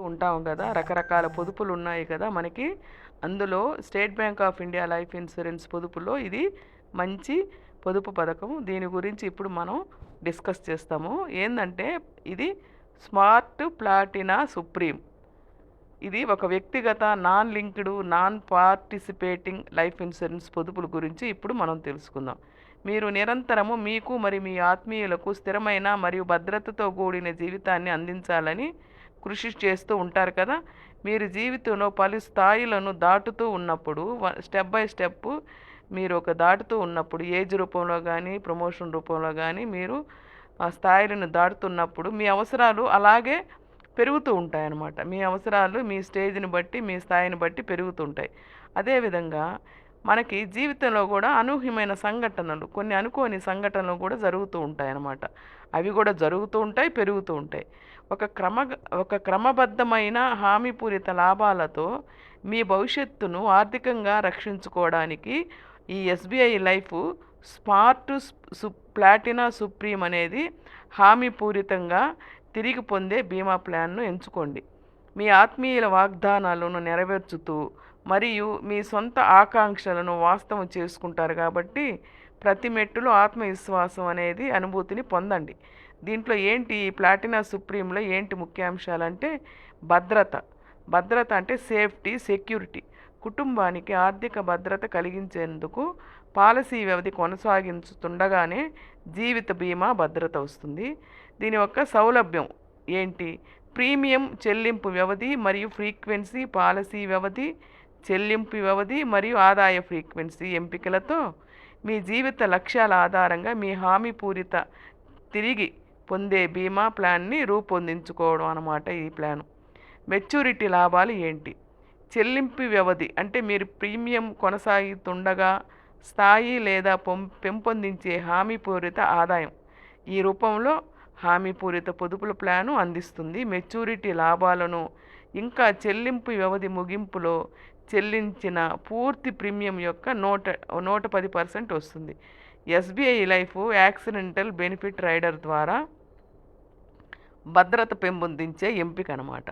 ఉంటాం కదా. రకరకాల పొదుపులు ఉన్నాయి కదా మనకి. అందులో State Bank of India life insurance పొదుపులో ఇది మంచి పొదుపు పథకం దీని గురించి ఇప్పుడు మనం డిస్కస్ చేస్తాము. ఏంటంటే ఇది స్మార్ట్ ప్లాటినా సుప్రీం. ఇది ఒక వ్యక్తిగత non linked non participating life insurance పొదుపుల గురించి ఇప్పుడు మనం తెలుసుకుందాం. మీరు నిరంతరము మీకు మరి మీ ఆత్మీయులకు స్థిరమైన మరియు భద్రతతో కూడిన జీవితాన్ని అందించాలని కృషి చేస్తూ ఉంటారు కదా. మీరు జీవితంలో పలు స్థాయిలను దాటుతూ ఉన్నప్పుడు స్టెప్ బై స్టెప్ మీరు ఒక దాటుతూ ఉన్నప్పుడు ఏజ్ రూపంలో కానీ ప్రమోషన్ రూపంలో కానీ మీరు ఆ స్థాయిలను దాటుతున్నప్పుడు మీ అవసరాలు అలాగే పెరుగుతూ ఉంటాయి అన్నమాట మీ అవసరాలు మీ స్టేజ్ని బట్టి మీ స్థాయిని బట్టి పెరుగుతుంటాయి అదేవిధంగా మనకి జీవితంలో కూడా అనూహ్యమైన సంఘటనలు కొన్ని అనుకోని సంఘటనలు కూడా జరుగుతూ ఉంటాయి అన్నమాట అవి కూడా జరుగుతూ ఉంటాయి పెరుగుతూ ఉంటాయి. ఒక క్రమ ఒక క్రమబద్ధమైన హామీపూరిత లాభాలతో మీ భవిష్యత్తును ఆర్థికంగా రక్షించుకోవడానికి ఈ ఎస్బీఐ లైఫ్ స్మార్ట్ సు ప్లాటినా సుప్రీం అనేది హామీపూరితంగా తిరిగి పొందే బీమా ప్లాన్ను ఎంచుకోండి. మీ ఆత్మీయుల వాగ్దానాలను నెరవేర్చుతూ మరియు మీ సొంత ఆకాంక్షలను వాస్తవం చేసుకుంటారు కాబట్టి ప్రతి మెట్టులో ఆత్మవిశ్వాసం అనేది అనుభూతిని పొందండి. దీంట్లో ఏంటి ఈ ప్లాటినా సుప్రీంలో ఏంటి ముఖ్యాంశాలంటే భద్రత. భద్రత అంటే సేఫ్టీ సెక్యూరిటీ. కుటుంబానికి ఆర్థిక భద్రత కలిగించేందుకు పాలసీ వ్యవధి కొనసాగించుతుండగానే జీవిత బీమా భద్రత వస్తుంది. దీని యొక్క సౌలభ్యం ఏంటి? ప్రీమియం చెల్లింపు వ్యవధి మరియు ఫ్రీక్వెన్సీ పాలసీ వ్యవధి చెల్లింపు వ్యవధి మరియు ఆదాయ ఫ్రీక్వెన్సీ ఎంపికలతో మీ జీవిత లక్ష్యాల ఆధారంగా మీ హామీ పూరిత తిరిగి పొందే బీమా ప్లాన్ని రూపొందించుకోవడం అన్నమాట ఈ ప్లాను. మెచ్యూరిటీ లాభాలు ఏంటి? చెల్లింపు వ్యవధి అంటే మీరు ప్రీమియం కొనసాగుతుండగా స్థాయి లేదా పొం పెంపొందించే హామీపూరిత ఆదాయం. ఈ రూపంలో హామీపూరిత పొదుపుల ప్లాను అందిస్తుంది. మెచ్యూరిటీ లాభాలను ఇంకా చెల్లింపు వ్యవధి ముగింపులో చెల్లించిన పూర్తి ప్రీమియం యొక్క నూట నూట పది పర్సెంట్ వస్తుంది. SBI life accidental benefit rider ద్వారా భద్రత పెంపొందించే ఎంపిక అనమాట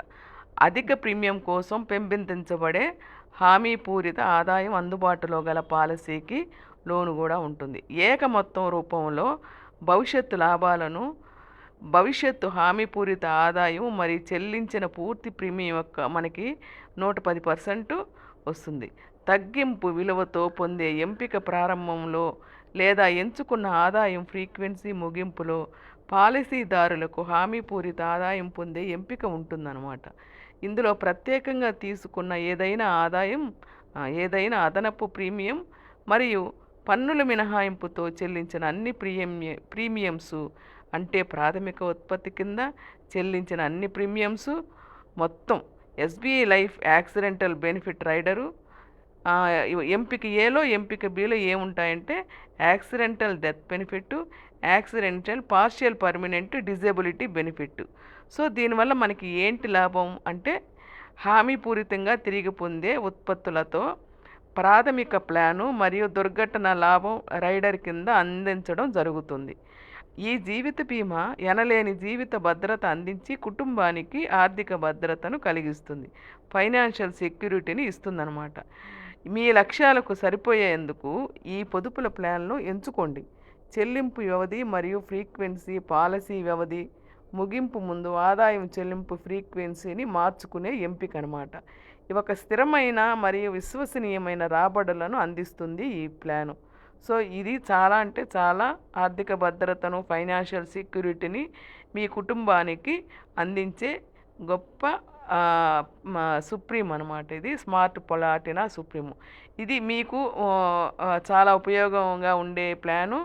అధిక ప్రీమియం కోసం పెంపొందించబడే హామీ పూరిత ఆదాయం అందుబాటులో గల పాలసీకి లోను కూడా ఉంటుంది. ఏక మొత్తం రూపంలో భవిష్యత్తు లాభాలను భవిష్యత్తు హామీపూరిత ఆదాయం మరియు చెల్లించిన పూర్తి ప్రీమియం యొక్క మనకి నూట పది పర్సెంట్ వస్తుంది. తగ్గింపు విలువతో పొందే ఎంపిక ప్రారంభంలో లేదా ఎంచుకున్న ఆదాయం ఫ్రీక్వెన్సీ ముగింపులో పాలసీదారులకు హామీపూరిత ఆదాయం పొందే ఎంపిక ఉంటుందన్నమాట. ఇందులో ప్రత్యేకంగా తీసుకున్న ఏదైనా ఆదాయం ఏదైనా అదనపు ప్రీమియం మరియు పన్నుల మినహాయింపుతో చెల్లించిన అన్ని ప్రీమియ ప్రీమియమ్స్ అంటే ప్రాథమిక ఉత్పత్తి కింద చెల్లించిన అన్ని ప్రీమియమ్స్ మొత్తం SBI life accidental benefit rider ఎంపిక ఏలో ఎంపిక బిలో ఏముంటాయంటే accidental death benefit accidental partial permanent disability benefit so దీనివల్ల మనకి ఏంటి లాభం అంటే హామీపూరితంగా తిరిగి పొందే ఉత్పత్తులతో ప్రాథమిక ప్లాను మరియు దుర్ఘటన లాభం రైడర్ కింద అందించడం జరుగుతుంది. ఈ జీవిత బీమా ఎనలేని జీవిత భద్రత అందించి కుటుంబానికి ఆర్థిక భద్రతను కలిగిస్తుంది. ఫైనాన్షియల్ సెక్యూరిటీని ఇస్తుందన్నమాట. మీ లక్ష్యాలకు సరిపోయేందుకు ఈ పొదుపుల ప్లాన్ను ఎంచుకోండి. చెల్లింపు వ్యవధి మరియు ఫ్రీక్వెన్సీ పాలసీ వ్యవధి ముగింపు ముందు ఆదాయం చెల్లింపు ఫ్రీక్వెన్సీని మార్చుకునే ఎంపిక అనమాట ఇవి ఒక స్థిరమైన మరియు విశ్వసనీయమైన రాబడులను అందిస్తుంది ఈ ప్లాను. సో ఇది చాలా అంటే చాలా ఆర్థిక భద్రతను ఫైనాన్షియల్ సెక్యూరిటీని మీ కుటుంబానికి అందించే గొప్ప సుప్రీం అనమాట ఇది. Smart platina supreme. ఇది మీకు చాలా ఉపయోగంగా ఉండే ప్లాను.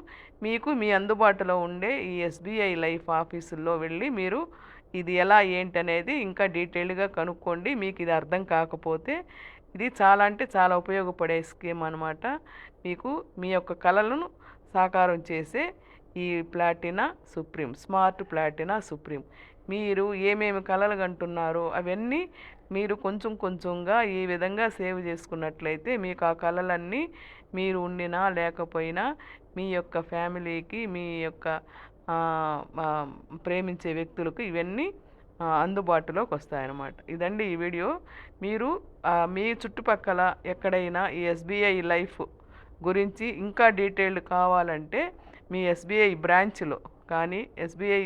మీకు మీ అందుబాటులో ఉండే ఈ ఎస్బీఐ లైఫ్ ఆఫీసుల్లో వెళ్ళి మీరు ఇది ఎలా ఏంటి అనేది ఇంకా డీటెయిల్డ్గా కనుక్కోండి. మీకు ఇది అర్థం కాకపోతే ఇది చాలా అంటే చాలా ఉపయోగపడే స్కీమ్ అనమాట మీకు మీ యొక్క కళలను సాకారం చేసే ఈ platina supreme smart platina supreme. మీరు ఏమేమి కళలు కంటున్నారో అవన్నీ మీరు కొంచెం కొంచెంగా ఈ విధంగా సేవ్ చేసుకున్నట్లయితే మీకు ఆ కళలన్నీ మీరు ఉండినా లేకపోయినా మీ యొక్క ఫ్యామిలీకి మీ యొక్క ప్రేమించే వ్యక్తులకు ఇవన్నీ అందుబాటులోకి వస్తాయన్నమాట. ఇదండి ఈ వీడియో. మీరు మీ చుట్టుపక్కల ఎక్కడైనా ఈ ఎస్బీఐ లైఫ్ గురించి ఇంకా డీటెయిల్డ్ కావాలంటే మీ ఎస్బీఐ బ్రాంచ్లో కానీ ఎస్బీఐ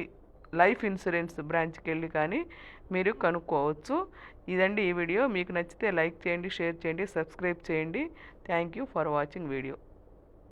లైఫ్ ఇన్సూరెన్స్ బ్రాంచ్కి వెళ్ళి కానీ మీరు కనుక్కోవచ్చు. ఇదండి ఈ వీడియో. మీకు నచ్చితే లైక్ చేయండి షేర్ చేయండి సబ్స్క్రైబ్ చేయండి. Thank you for watching video.